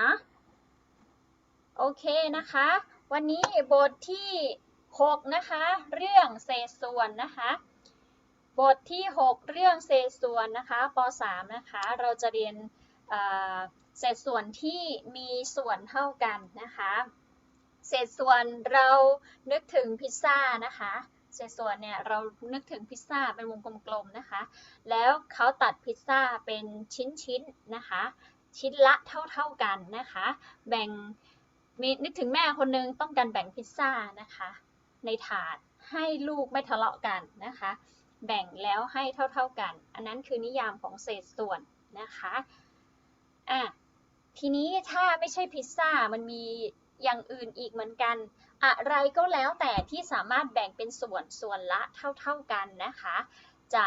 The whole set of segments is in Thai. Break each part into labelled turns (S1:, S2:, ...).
S1: นะ โอเคนะคะ วันนี้บทที่ 6 นะคะ เรื่องเศษส่วนนะคะ บทที่ 6 เรื่องเศษส่วนนะคะป .3 นะคะ เราจะเรียนเอ่อเศษส่วนที่มีส่วนเท่ากันนะคะ เศษส่วนเรานึกถึงพิซซ่านะคะเศษส่วนเนี่ยเรานึกถึงพิซซ่าเป็นวงกลมๆนะคะ แล้วเขาตัดพิซซ่าเป็นชิ้นๆนะคะ ชิ้นละเท่าๆกันนะคะ แบ่งมีนึกถึงแม่คนนึงต้องการแบ่งพิซซ่านะคะ ในถาดให้ลูกไม่ทะเลาะกันนะคะ แบ่งแล้วให้เท่าๆกัน อันนั้นคือนิยามของเศษส่วนนะคะอะทีนี้ถ้าไม่ใช่พิซซ่ามันมีอย่างอื่นอีกเหมือนกัน อะไรก็แล้วแต่ที่สามารถแบ่งเป็นส่วนส่วนละเท่าๆกันนะคะ จะ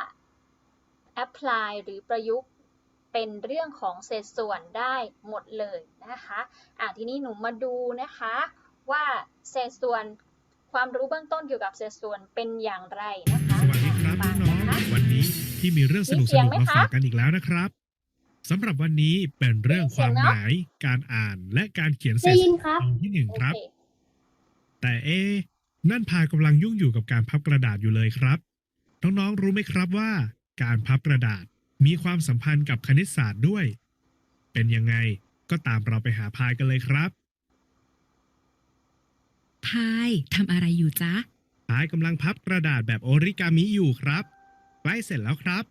S1: apply หรือประยุกต์ เป็นเรื่องของเศษส่วนได้หมดเลยนะคะอะทีนี้หนูมาดูนะคะว่าเศษส่วนความรู้เบื้องต้นเกี่ยวกับเศษส่วนเป็นอย่างไรนะคะ
S2: สวัสดีครับ
S1: ฟัง
S2: น้อง
S1: นะคะ
S2: ๆวันนี้ที่มีเรื่องสนุก
S1: มีเสี
S2: ส
S1: ยง
S2: นุก
S1: ไหม
S2: มา
S1: คะ
S2: ฝากกันอีกแล้วนะครับสำหรับวันนี้เป็นเรื่อง
S1: มี
S2: ค
S1: เสียวา
S2: งม
S1: เนอะ
S2: หมาย การอ่านและการเขียนเศ
S3: ได้
S2: ษ
S3: ยินครับ
S2: ตอนที่หนึ่ง
S1: โอ
S2: ครับ
S1: เค
S2: แต่เอะนั่นพายกำลังยุ่งอยู่กับการพับกระดาษอยู่เลยครับ น้องๆรู้ไหมครับว่า การพับกระดาษ มีความสัมพันธ์กับคณิตศาสตร์ด้วย เป็นยังไงก็ตามเราไปหาพายกันเลยครับ
S4: พายทำอะไรอยู่จ๊ะ
S2: พายกำลังพับกระดาษแบบโอริกามิอยู่ครับใกล้เสร็จแล้วครับ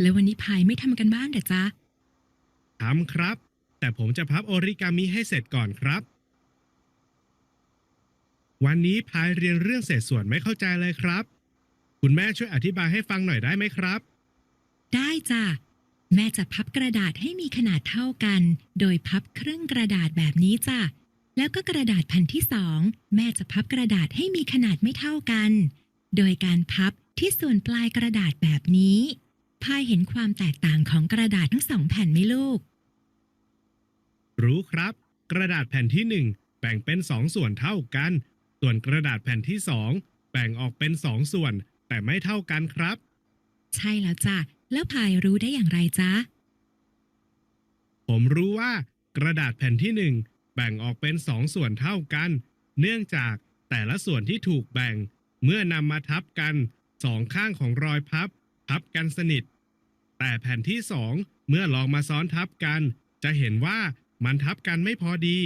S4: แล้ววันนี้พายไม่ทำกันบ้านเหรอจ๊ะ
S2: ทำครับ แต่ผมจะพับโอริกามิให้เสร็จก่อนครับ วันนี้พายเรียนเรื่องเศษส่วนไม่เข้าใจเลยครับ คุณแม่ช่วยอธิบายให้ฟังหน่อยได้ไหมครับ
S4: ได้จ้ะ แม่จะพับกระดาษให้มีขนาดเท่ากัน โดยพับครึ่งกระดาษแบบนี้จ้ะ แล้วก็กระดาษแผ่นที่สองแม่จะพับกระดาษให้มีขนาดไม่เท่ากัน โดยการพับที่ส่วนปลายกระดาษแบบนี้พายเห็นความแตกต่างของกระดาษทั้งสองแผ่นไหมลูก
S2: รู้ครับ กระดาษแผ่นที่หนึ่งแบ่งเป็นสองส่วนเท่ากัน ส่วนกระดาษแผ่นที่สองแบ่งออกเป็นสองส่วน แต่ไม่เท่ากันครับ
S4: ใช่แล้วจ้ะ แล้วพายรู้ได้อย่างไรจ๊ะ
S2: ผมรู้ว่ากระดาษแผ่นที่หนึ่งแบ่งออกเป็นสองส่วนเท่ากัน เนื่องจากแต่ละส่วนที่ถูกแบ่ง เมื่อนำมาทับกันสองข้างของรอยพับ พับกันสนิท แต่แผ่นที่สองเมื่อลองมาซ้อนทับกัน จะเห็นว่ามันทับกันไม่พอดี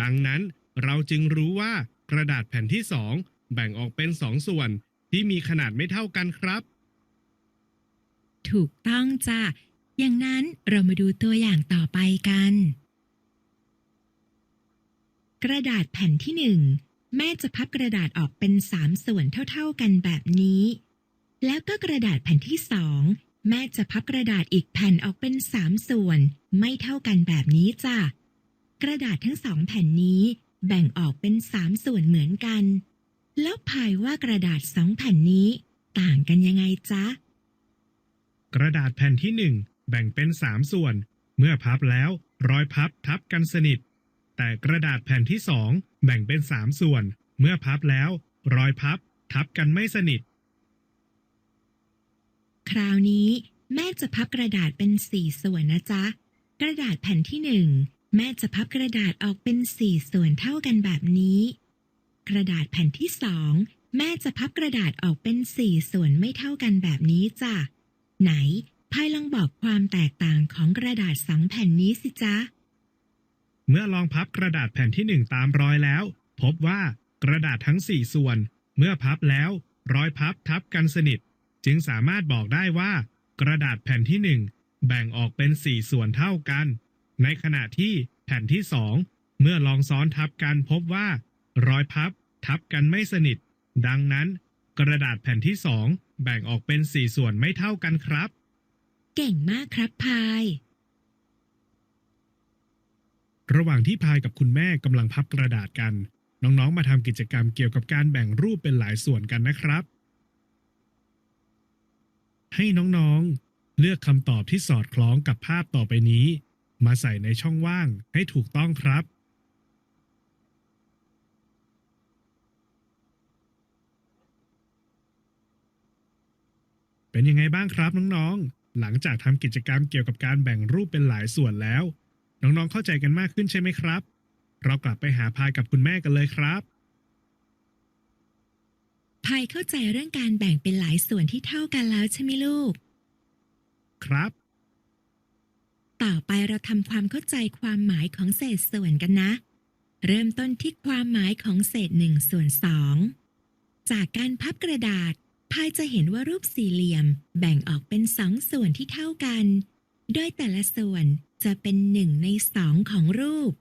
S2: ดังนั้นเราจึงรู้ว่ากระดาษแผ่นที่สองแบ่งออกเป็นสองส่วนที่มีขนาดไม่เท่ากันครับ
S4: ถูกต้องจ้ะ อย่างนั้นเรามาดูตัวอย่างต่อไปกัน กระดาษแผ่นที่หนึ่งแม่จะพับกระดาษออกเป็นสามส่วนเท่าๆกันแบบนี้ แล้วก็กระดาษแผ่นที่สองแม่จะพับกระดาษอีกแผ่นออกเป็นสามส่วน ไม่เท่ากันแบบนี้จ้ะ กระดาษทั้งสองแผ่นนี้แบ่งออกเป็นสามส่วนเหมือนกัน แล้วพายว่ากระดาษสองแผ่นนี้ ต่างกันยังไงจ๊ะ
S2: กระดาษแผ่นที่หนึ่งแบ่งเป็นสามส่วน เมื่อพับแล้วรอยพับทับกันสนิท แต่กระดาษแผ่นที่สองแบ่งเป็นสามส่วน เมื่อพับแล้วรอยพับ ทับกันไม่สนิท
S4: คราวนี้ แม่จะพับกระดาษเป็นสี่ส่วนนะจ๊ะ กระดาษแผ่นที่หนึ่งแม่จะพับกระดาษออกเป็นสี่ส่วนเท่ากันแบบนี้ กระดาษแผ่นที่สองแม่จะพับกระดาษออกเป็นสี่ส่วนไม่เท่ากันแบบนี้จ้ะ ไหนพายลองบอกความแตกต่างของกระดาษสองแผ่นนี้สิจ๊ะ
S2: เมื่อลองพับกระดาษแผ่นที่หนึ่งตามรอยแล้ว พบว่ากระดาษทั้งสี่ส่วน เมื่อพับแล้วรอยพับทับกันสนิท จึงสามารถบอกได้ว่า กระดาษแผ่นที่หนึ่งแบ่งออกเป็นสี่ส่วนเท่ากัน ในขณะที่แผ่นที่สองเมื่อลองซ้อนทับกันพบว่า รอยพับทับกันไม่สนิท ดังนั้น กระดาษแผ่นที่สอง แบ่งออกเป็นสี่ส่วนไม่เท่ากันครับ
S4: เก่งมากครับพาย
S2: ระหว่างที่พายกับคุณแม่กำลังพับกระดาษกัน น้องๆ มาทำกิจกรรมเกี่ยวกับการแบ่งรูปเป็นหลายส่วนกันนะครับ ให้น้องๆ เลือกคำตอบที่สอดคล้องกับภาพต่อไปนี้ มาใส่ในช่องว่างให้ถูกต้องครับ เป็นยังไงบ้างครับน้องๆ หลังจากทำกิจกรรมเกี่ยวกับการแบ่งรูปเป็นหลายส่วนแล้ว น้องๆเข้าใจกันมากขึ้นใช่ไหมครับ เรากลับไปหาพายกับคุณแม่กันเลยครับ
S4: พายเข้าใจเรื่องการแบ่งเป็นหลายส่วนที่เท่ากันแล้วใช่ไหมลูก
S2: ครับ
S4: ต่อไปเราทำความเข้าใจความหมายของเศษส่วนกันนะ เริ่มต้นที่ความหมายของเศษหนึ่งส่วนสองจากการพับกระดาษ พายจะเห็นว่ารูปสี่เหลี่ยมแบ่งออกเป็นสองส่วนที่เท่ากัน โดยแต่ละส่วนจะเป็นหนึ่งในสองของรูป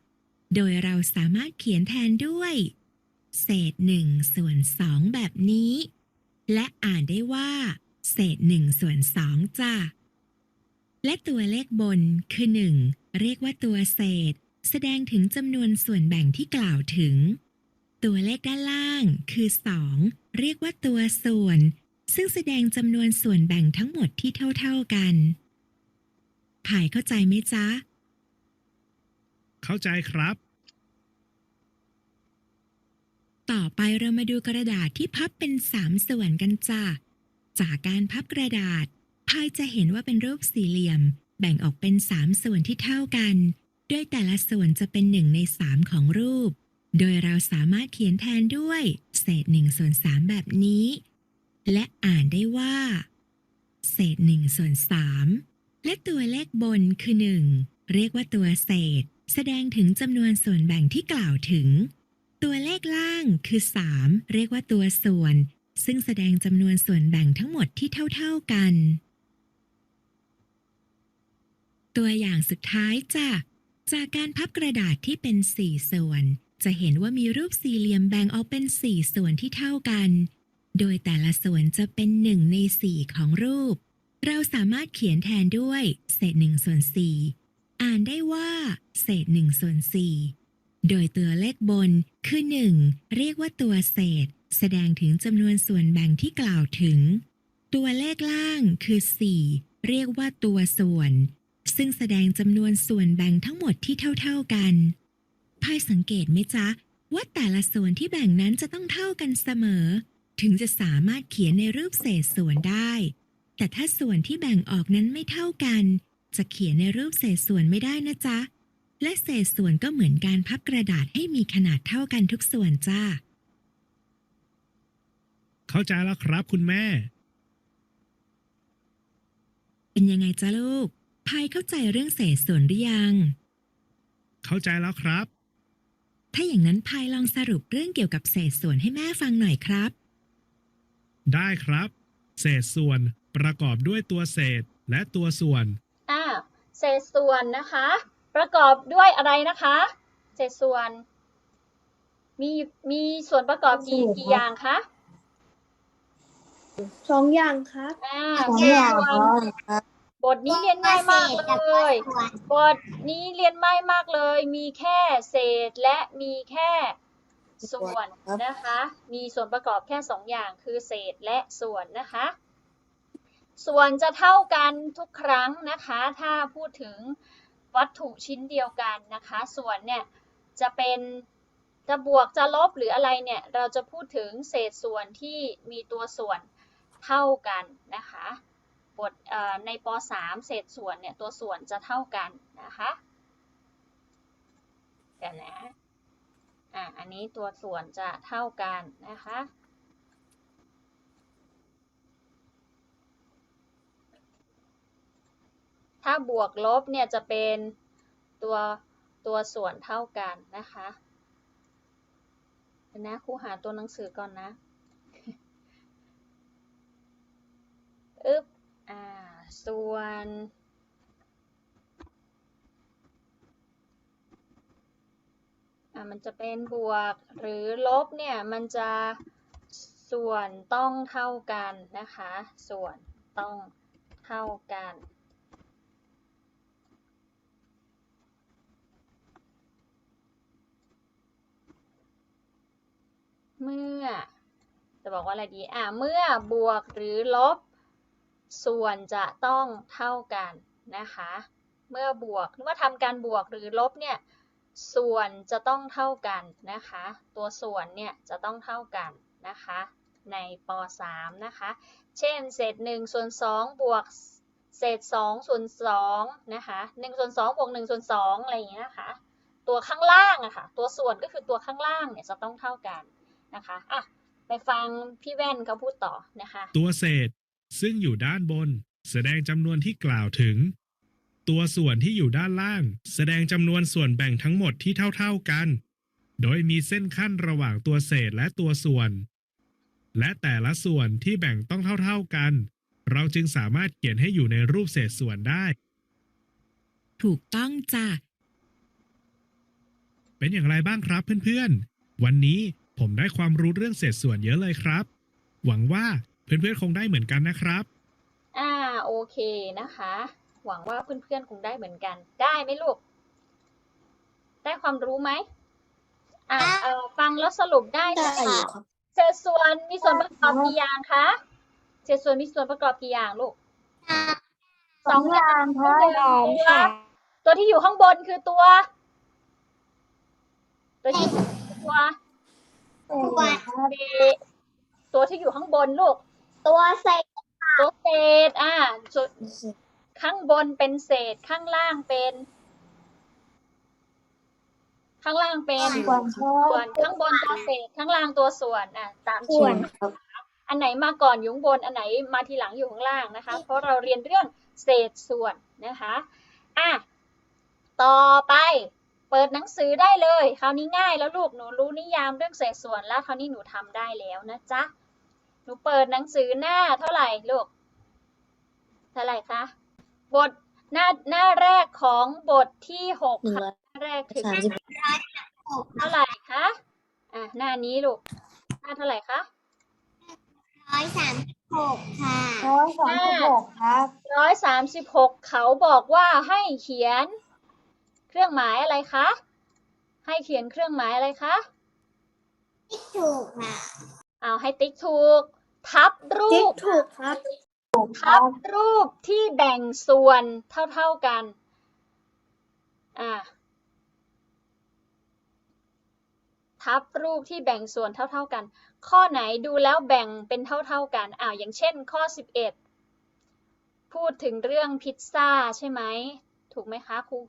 S4: โดยเราสามารถเขียนแทนด้วย เศษหนึ่งส่วนสองแบบนี้ และอ่านได้ว่า เศษหนึ่งส่วนสองจ้ะและตัวเลขบนคือ1เรียกว่าตัวเศษ แสดงถึงจำนวนส่วนแบ่งที่กล่าวถึง ตัวเลขด้านล่างคือ2เรียกว่าตัวส่วน ซึ่งแสดงจำนวนส่วนแบ่งทั้งหมดที่เท่าๆกันผายเข้าใจไหมจ๊ะ
S2: เข้าใจครับ
S4: ต่อไปเรามาดูกระดาษที่พับเป็น3ส่วนกันจ้ะ จากการพับกระดาษพายจะเห็นว่าเป็นรูปสี่เหลี่ยม แบ่งออกเป็น3ส่วนที่เท่ากันโดยแต่ละส่วนจะเป็น1ใน3ของรูป โดยเราสามารถเขียนแทนด้วย เศษ1ส่วน3แบบนี้ และอ่านได้ว่า เศษ1ส่วน3และตัวเลขบนคือ1เรียกว่าตัวเศษ แสดงถึงจำนวนส่วนแบ่งที่กล่าวถึง ตัวเลขล่างคือ 3 เรียกว่าตัวส่วน ซึ่งแสดงจำนวนส่วนแบ่งทั้งหมดที่เท่า ๆกัน ตัวอย่างสุดท้ายจ้ะจากการพับกระดาษที่เป็น 4 ส่วน จะเห็นว่ามีรูปสี่เหลี่ยมแบ่งออกเป็น 4 ส่วนที่เท่ากัน โดยแต่ละส่วนจะเป็น1ใน4ของรูป เราสามารถเขียนแทนด้วย เศษ1ส่วน4อ่านได้ว่า เศษ1ส่วน4โดยตัวเลขบนคือ1เรียกว่าตัวเศษ แสดงถึงจำนวนส่วนแบ่งที่กล่าวถึง ตัวเลขล่างคือ 4 เรียกว่าตัวส่วน ซึ่งแสดงจำนวนส่วนแบ่งทั้งหมดที่เท่า ๆกันพายสังเกตไหมจ๊ะ ว่าแต่ละส่วนที่แบ่งนั้นจะต้องเท่ากันเสมอ ถึงจะสามารถเขียนในรูปเศษส่วนได้ แต่ถ้าส่วนที่แบ่งออกนั้นไม่เท่ากัน จะเขียนในรูปเศษส่วนไม่ได้นะจ๊ะ และเศษส่วนก็เหมือนการพับกระดาษให้มีขนาดเท่ากันทุกส่วนจ้า
S2: เข้าใจแล้วครับคุณแม่
S4: เป็นยังไงจ้าลูก พายเข้าใจเรื่องเศษส่วนหรือยัง
S2: เข้าใจแล้วครับ
S4: ถ้าอย่างนั้นพายลองสรุปเรื่องเกี่ยวกับเศษส่วนให้แม่ฟังหน่อยครับ
S2: ได้ครับ เศษส่วนประกอบด้วยตัวเศษและตัวส่วน
S1: อ่าเศษส่วนนะคะ ประกอบด้วยอะไรนะคะ เศษส่วน มีมีส่วนประกอบกี่กี่อย่างคะ
S3: สองอย่างครับ
S1: อ่า
S3: สอง
S1: เศษ
S3: อย่าง
S1: ส่วนบทนี้เรียนง่ายมากเลยบทนี้เรียนไม่มากเลย มีแค่เศษและมีแค่ ส่วนนะคะ มีส่วนประกอบแค่สองอย่างคือเศษและส่วนนะคะ ส่วนจะเท่ากันทุกครั้งนะคะ ถ้าพูดถึงวัตถุชิ้นเดียวกันนะคะ ส่วนเนี่ยจะเป็นจะบวกจะลบหรืออะไรเนี่ย เราจะพูดถึงเศษส่วนที่มีตัวส่วนเท่ากันนะคะบทในป .3 เศษส่วนเนี่ยตัวส่วนจะเท่ากันนะคะเดี๋ยวนะ อะอันนี้ตัวส่วนจะเท่ากันนะคะ ถ้าบวกลบเนี่ยจะเป็นตัวตัวส่วนเท่ากันนะคะเดี๋ยวนะครูหาตัวหนังสือก่อนนะอึ๊บอ่าส่วน อ่ามันจะเป็นบวกหรือลบเนี่ยมันจะส่วนต้องเท่ากันนะคะ ส่วนต้องเท่ากัน เมื่อจะบอกว่าอะไรดีอ่าเมื่อบวกหรือลบ ส่วนจะต้องเท่ากันนะคะ เมื่อบวกหรือว่าทำการบวกหรือลบเนี่ย ส่วนจะต้องเท่ากันนะคะ ตัวส่วนเนี่ยจะต้องเท่ากันนะคะ ในป .3 นะคะ เช่น เศษ1ส่วน2บวกเศษสองส่วนสองนะคะหนึ่งส่วนสองบวกหนึ่งส่วนสองอะไรอย่างเงี้ยนะคะ ตัวข้างล่างอะค่ะ ตัวส่วนก็คือตัวข้างล่างเนี่ยจะต้องเท่ากันนะคะอะไปฟังพี่แว่นเขาพูดต่อนะคะ
S2: ตัวเศษซึ่งอยู่ด้านบน แสดงจำนวนที่กล่าวถึง ตัวส่วนที่อยู่ด้านล่าง แสดงจำนวนส่วนแบ่งทั้งหมดที่เท่าๆกัน โดยมีเส้นขั้นระหว่างตัวเศษและตัวส่วน และแต่ละส่วนที่แบ่งต้องเท่าๆกัน เราจึงสามารถเขียนให้อยู่ในรูปเศษส่วนได้
S4: ถูกต้องจ้ะ
S2: เป็นอย่างไรบ้างครับเพื่อนๆ วันนี้ผมได้ความรู้เรื่องเศษส่วนเยอะเลยครับ หวังว่าเพื่อนๆคงได้เหมือนกันนะครับ
S1: อ่าโอเคนะคะ หวังว่าเพื่อนๆคงได้เหมือนกัน ได้ไหมลูก ได้ความรู้ไหมอ่าเออฟังแล้วสรุปได้
S3: ได้
S1: ใช่ไหม
S3: อยู่
S1: คะ
S3: ครับ
S1: เศษส่วนมีส่วนประกอบกี่อย่างคะเศษส่วนมีส่วนประกอบกี่อย่างลูกสองอย่างค่ะตัวตัวที่อยู่ข้างบนคือตัว ตัวที่ตัว
S3: ตัว
S1: เศษตัวที่อยู่ข้างบนลูก
S3: ตัวเศษ
S1: ตัวเศษอ่าส่วน ข้างบนเป็นเศษข้างล่างเป็น ข้างล่างเป็น
S3: ส่วน
S1: ส่วนข้างบนตัวเศษข้างล่างตัวส่วนอะตาม
S3: ส่
S1: ชื่
S3: ว
S1: อน
S3: ครับ
S1: อันไหนมาก่อนอยู่ข้างบนอันไหนมาทีหลังอยู่ข้างล่างนะคะ เพราะเราเรียนเรื่องเศษส่วนนะคะอะต่อไปเปิดหนังสือได้เลยคราวนี้ง่ายแล้วลูกหนูรู้นิยามเรื่องเศษส่วนแล้วคราวนี้หนูทำได้แล้วนะจ๊ะหนูเปิดหนังสือหน้าเท่าไหร่ลูกเท่าไหร่คะ บทหน้าหน้าแรกของบทที่หก
S3: หนึ่ง
S1: ค่ะ
S3: ร้อย
S1: หน้าแรกถึง
S3: สามสิบ
S1: เท่าไหร่คะอะหน้านี้ลูกหน้าเท่าไหร่คะ
S3: ร้อยสามสิบหกค่ะ
S5: ร้อยสามสิบหกครับ
S1: ร้อยสามสิบหกเขาบอกว่าให้เขียน เครื่องหมายอะไรคะให้เขียนเครื่องหมายอะไรคะ
S3: ถูกค่ะ
S1: เอาให้ติ๊กถูก ทับรู
S3: ติ๊ก
S1: ป
S3: ถูกครับ
S1: ทับรูปที่แบ่งส่วนเท่าๆกัน อ่าทับรูปที่แบ่งส่วนเท่าๆกัน ข้อไหนดูแล้วแบ่งเป็นเท่าๆกัน อ้าว อย่างเช่นข้อ 11 พูดถึงเรื่องพิซซ่าใช่ไหม ถูกไหมคะครู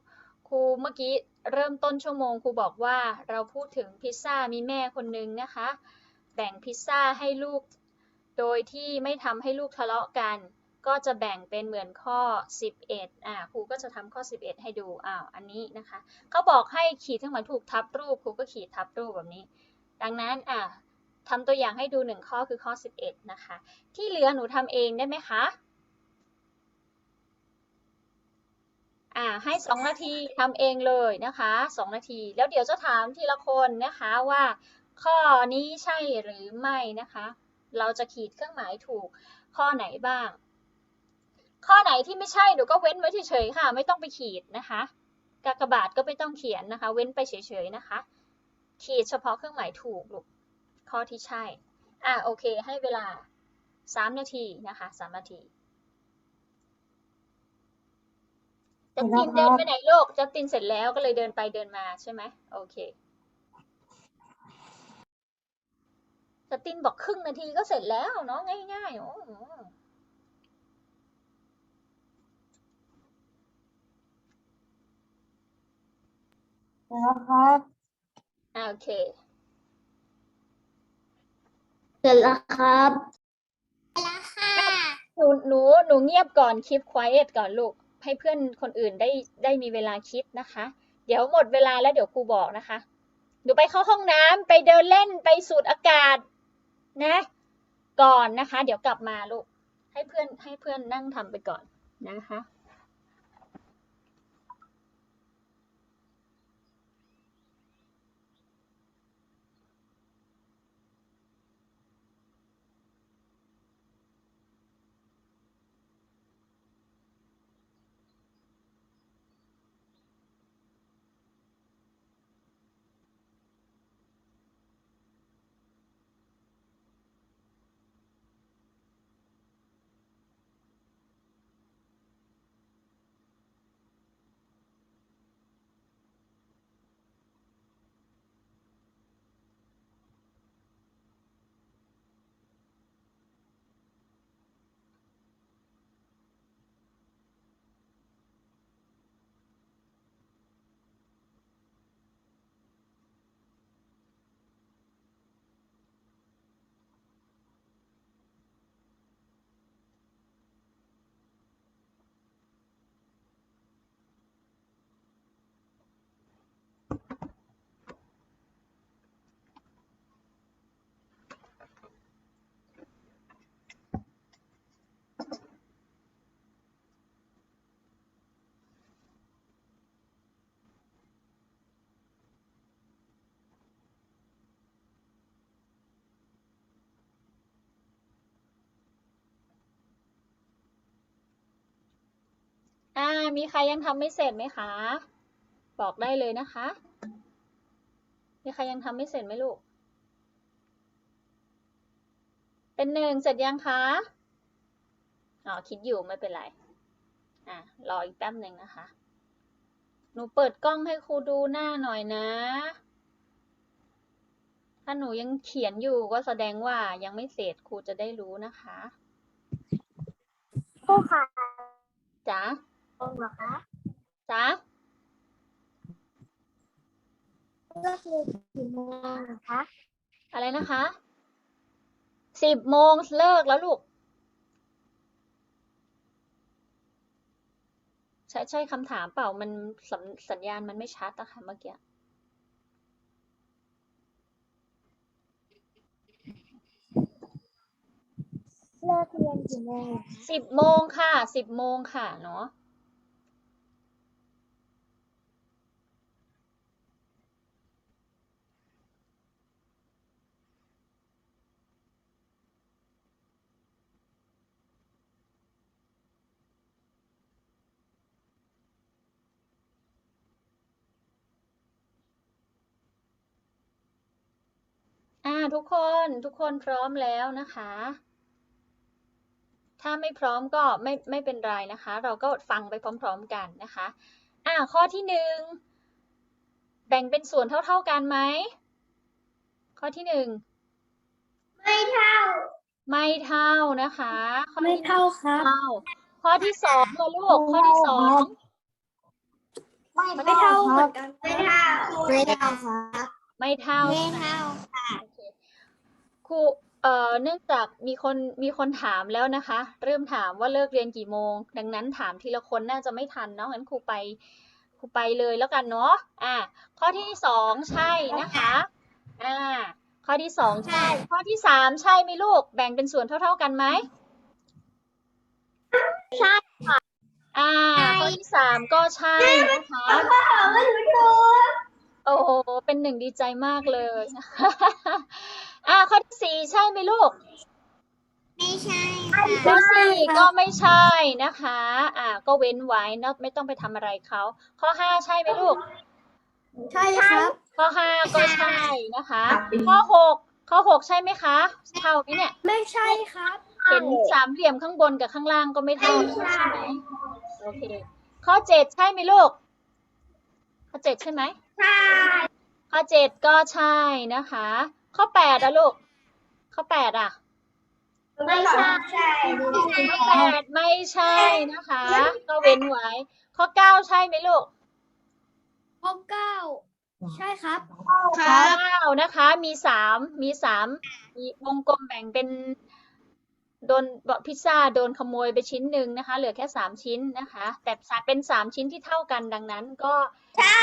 S1: ครูเมื่อกี้เริ่มต้นชั่วโมงครูบอกว่าเราพูดถึงพิซซ่ามีแม่คนนึงนะคะ แบ่งพิซซ่าให้ลูก โดยที่ไม่ทำให้ลูกทะเลาะกัน ก็จะแบ่งเป็นเหมือนข้อ 11 อ่าครูก็จะทำข้อ 11 ให้ดูอ้าวอันนี้นะคะเขาบอกให้ขีดเครื่องหมายถูกทับรูปครูก็ขีดทับรูปแบบนี้ ดังนั้นอ่าทำตัวอย่างให้ดูหนึ่งข้อคือข้อ 11 นะคะ ที่เหลือหนูทำเองได้ไหมคะอ่าให้ 2 นาทีทำเองเลยนะคะ 2 นาที แล้วเดี๋ยวจะถามทีละคนนะคะว่า ข้อนี้ใช่หรือไม่นะคะ เราจะขีดเครื่องหมายถูกข้อไหนบ้าง ข้อไหนที่ไม่ใช่หนูก็เว้นไว้เฉยๆค่ะ ไม่ต้องไปขีดนะคะกากบาทก็ไม่ต้องเขียนนะคะ เว้นไปเฉยๆนะคะ ขีดเฉพาะเครื่องหมายถูกลูกข้อที่ใช่ อะโอเค ให้เวลา 3 นาทีนะคะ3นาทีจัสตินเดินไปไหนลูกจัสตินเสร็จแล้วก็เลยเดินไปเดินมาใช่ไหมโอเค สตินบอกครึ่งนาทีก็เสร็จแล้วเนาะง่ายๆโอ้โห
S5: แล้วครับ
S1: อ่าโอเค
S3: เสร็จแล้วครับแล้วค่ะ
S1: หนูหนูหนูเงียบก่อนคลิป quiet ก่อนลูก ให้เพื่อนคนอื่นได้ได้มีเวลาคิดนะคะ เดี๋ยวหมดเวลาแล้วเดี๋ยวครูบอกนะคะหนูไปเข้าห้องน้ำไปเดินเล่นไปสูดอากาศ นะ ก่อนนะคะ เดี๋ยวกลับมาลูก ให้เพื่อนให้เพื่อนนั่งทำไปก่อนนะคะ อ่า มีใครยังทำไม่เสร็จไหมคะ บอกได้เลยนะคะ มีใครยังทำไม่เสร็จไหมลูก เป็นหนึ่งเสร็จยังคะ อ๋อ คิดอยู่ไม่เป็นไร อะ รออีกแป๊บหนึ่งนะคะ หนูเปิดกล้องให้ครูดูหน้าหน่อยนะ ถ้าหนูยังเขียนอยู่ก็แสดงว่ายังไม่เสร็จครูจะได้รู้นะคะ
S3: ครูค่ะ
S1: จ๊ะ
S3: ตรงเหรอคะ
S1: จ๊ะ
S3: เลิกเรียนกี่โมงนะคะ
S1: อะไรนะคะสิบโมงเลิกแล้วลูก ใช่ใช่คำถามเปล่ามันสัญสัญญาณมันไม่ชัดอะค่ะเมื่อกี้
S3: เลิกเรียนกี่โมง
S1: สิบโมงค่ะสิบโมงค่ะเนาะ ทุกคนทุกคนพร้อมแล้วนะคะ ถ้าไม่พร้อมก็ไม่ไม่เป็นไรนะคะ เราก็ฟังไปพร้อม ๆกันนะคะอ่าข้อที่หนึ่งแบ่งเป็นส่วนเท่า ๆกันไหมข้อที่หนึ่ง
S3: ไม่เท่า
S1: ไม่เท่านะคะ ข้อ
S3: ไม่
S1: ที่
S3: เท่าครับ
S1: เท่าข้อที่สองล่ะลูกข้อที่สอง
S3: ไม่เท่าเหมือนกันไม่เท่าไม่เท่าครับ
S1: ไม่เท่า ครูเอ่อเนื่องจากมีคนมีคนถามแล้วนะคะ เริ่มถามว่าเลิกเรียนกี่โมง ดังนั้นถามทีละคนน่าจะไม่ทันเนาะงั้นครูไปครูไปเลยแล้วกันเนาะอ่าข้อที่สองใช่นะคะอ่าข้อที่สองใช่ ข้อที่สามใช่ไหมลูก แบ่งเป็นส่วนเท่า ๆกันไหม
S3: ใช่
S1: อ่าข้อที่สามก็ใช่นะคะ
S3: ไม่รู้ตัว
S1: โอ้โหเป็นหนึ่งดีใจมากเลย อ่าข้อที่สี่ใช่ไหมลูก
S3: ไม่ใช่
S1: ข้อสี่ก็ไม่ใช่นะคะ อ่า ก็เว้นไว้เนอะไม่ต้องไปทำอะไรเขาข้อห้าใช่ไหมลูก
S3: ใช่ครับ
S1: ข้อห้าก็ใช่นะคะ ข้อหกข้อหกใช่ไหมคะ เท่าไหมเนี่ย
S3: ไม่ใช่ครับ
S1: เห็นสามเหลี่ยมข้างบนกับข้างล่างก็ไม่เท่าใช่ไหมโอเค ข้อเจ็ดใช่ไหมลูก ข้อเจ็ดใช่ไหม
S3: ใช่
S1: ข้อเจ็ดก็ใช่นะคะ ข้อแปดอะลูก ข้อแปดอะ
S3: ไม่ใช่
S1: ข้อแปดไม่ใช่นะคะ ก็เว้นไว้ ข้อเก้าใช่ไหมลูก
S3: ข้อเก้าใช่ครับ
S1: ข้อเก้านะคะ มีสามมีสามมีวงกลมแบ่งเป็นโดนพิซซ่าโดนขโมยไปชิ้นหนึ่งนะคะ เหลือแค่สามชิ้นนะคะ แต่เป็นสามชิ้นที่เท่ากันดังนั้นก็
S3: ใช่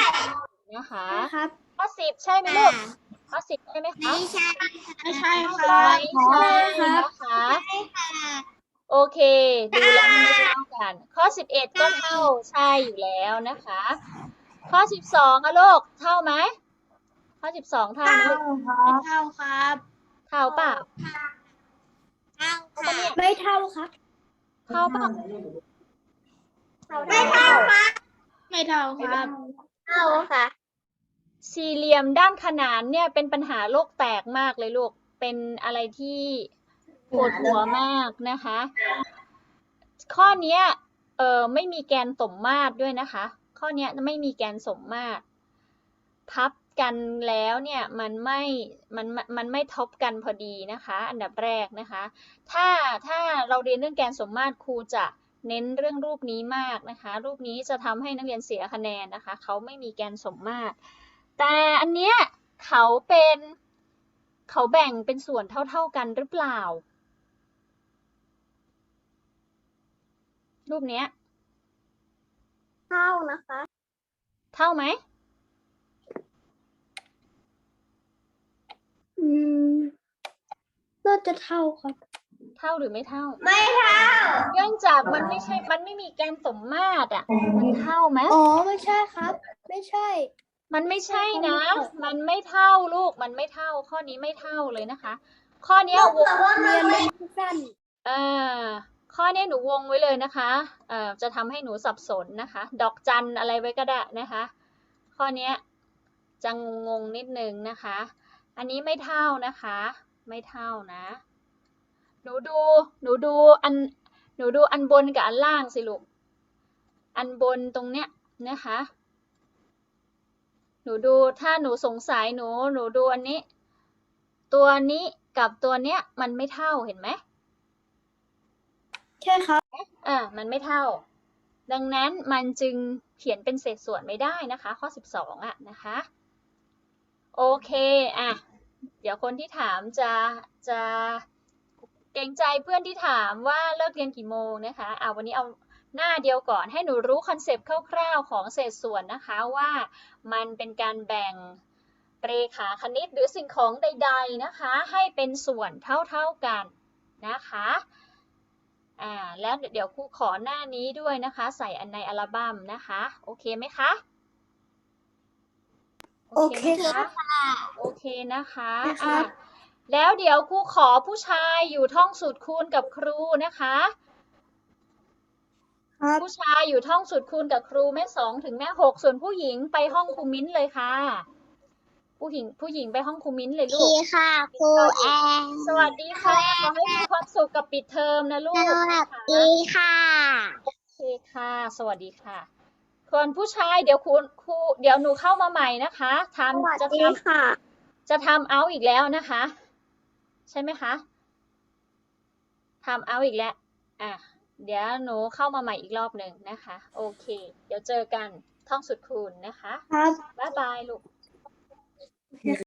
S1: นะคะ
S3: ครับ
S1: ข้อสิบใช่ไหมลูก ข้อสิบใช่ไหมคะ
S3: ไม่ใช่ไม่ใช่ค
S1: ไม่
S3: รับ
S1: ใช่นะคะโอเค ดูแล้วมันไม่เท่ากัน ข้อสิบเอ็ดก็เท่าใช่อยู่แล้วนะคะ ข้อสิบสองอะลูกเท่าไหมข้อสิบสองเท่าไหมลูก
S3: ไม่เท่าครับ
S1: เท่าเปล่า
S3: เท่าไม่เท่าครับ
S1: เท่าเปล่า
S3: ไม่เท่าครับไม่เท่าครับเท่าค่ะ
S1: สี่เหลี่ยมด้านขนานเนี่ยเป็นปัญหาโลกแตกมากเลยลูก เป็นอะไรที่ปวดหัวมากนะคะ ข้อเนี้ยเออไม่มีแกนสมมาตรด้วยนะคะ ข้อเนี้ยไม่มีแกนสมมาตร พับกันแล้วเนี่ยมันไม่มันมันมันไม่ทบกันพอดีนะคะ อันดับแรกนะคะ ถ้าถ้าเราเรียนเรื่องแกนสมมาตรครูจะเน้นเรื่องรูปนี้มากนะคะ รูปนี้จะทำให้นักเรียนเสียคะแนนนะคะ เขาไม่มีแกนสมมาตร แต่อันเนี้ยเขาเป็นเขาแบ่งเป็นส่วนเท่า ๆกันหรือเปล่า รูปเนี้ย
S3: เท่านะคะ
S1: เท่าไหม
S3: อืม น่าจะเท่าครับ
S1: เท่าหรือไม่เท่า
S3: ไม่เท่า
S1: เนื่องจากมันไม่ใช่ มันไม่มีแกนสมมาตรอะ มันเท่าไหม
S3: อ๋อ ไม่ใช่ครับ ไม่ใช่
S1: มันไม่ใช่นะ มันไม่เท่าลูก มันไม่เท่า ข้อนี้ไม่เท่าเลยนะคะ ข้อเนี้ยวง
S3: เรียนเป็นสั้น
S1: อ่าข้อนี้หนูวงไว้เลยนะคะ เอ่อ จะทำให้หนูสับสนนะคะ ดอกจันอะไรไว้ก็ได้นะคะ ข้อเนี้ยจะงงๆนิดนึงนะคะ อันนี้ไม่เท่านะคะ ไม่เท่านะ หนูดู หนูดูอัน หนูดูอันบนกับอันล่างสิลูก อันบนตรงเนี้ยนะคะ หนูดูถ้าหนูสงสัยหนูหนูดูอันนี้ ตัวนี้กับตัวเนี้ย มันไม่เท่าเห็นไหม
S3: ใช่ครับ
S1: อ่ามันไม่เท่า ดังนั้นมันจึงเขียนเป็นเศษส่วนไม่ได้นะคะ ข้อ 12อะนะคะ โอเคอะเดี๋ยวคนที่ถามจะจะเกรงใจเพื่อนที่ถามว่าเลิกเรียนกี่โมงนะคะอ่าวันนี้เอา หน้าเดียวก่อนให้หนูรู้คอนเซปต์คร่าวๆ ของเศษส่วนนะคะว่ามันเป็นการแบ่งเรขาคณิตหรือสิ่งของใด ๆนะคะ ให้เป็นส่วนเท่าๆกันนะคะอ่าแล้วเดี๋ยวครูขอหน้านี้ด้วยนะคะ ใส่อันในอัลบั้มนะคะ โอเคไหมคะ
S3: โอเค
S1: ไหม
S3: ค่ะ
S1: โอเคนะคะ
S3: ได้ครั
S1: อะ
S3: บ
S1: แล้วเดี๋ยวครูขอผู้ชายอยู่ท่องสูตรคูณกับครูนะคะ
S3: ครับ
S1: ผู้ชายอยู่ท่องสูตรคูณกับครูแม่สองถึงแม่หกส่วนผู้หญิงไปห้องครูมิ้นเลยค่ะ ผู้หญิงผู้หญิงไปห้องครูมิ้นเลยลู
S3: ดี
S1: ก
S3: ค่ะครูแอน
S1: สวัสดีค่ะขอให้มีความสุขกับปิดเทอมนะลูก
S3: สวัส
S1: นะคะ
S3: ดีค่ะ
S1: โอเคค่ะ สวัสดีค่ะส่วนผู้ชายเดี๋ยวครูครูเดี๋ยวหนูเข้ามาใหม่นะคะ
S3: สวัส
S1: ทำจะ
S3: ดี
S1: ทำ
S3: ค่ะ
S1: จะทำเอาอีกแล้วนะคะ ใช่ไหมคะทำเอาอีกแล้วอะ เดี๋ยวหนูเข้ามาใหม่อีกรอบหนึ่งนะคะ โอเค เดี๋ยวเจอกันท่องสุดคูณนะคะ
S3: ครับ
S1: บ๊ายบายลูก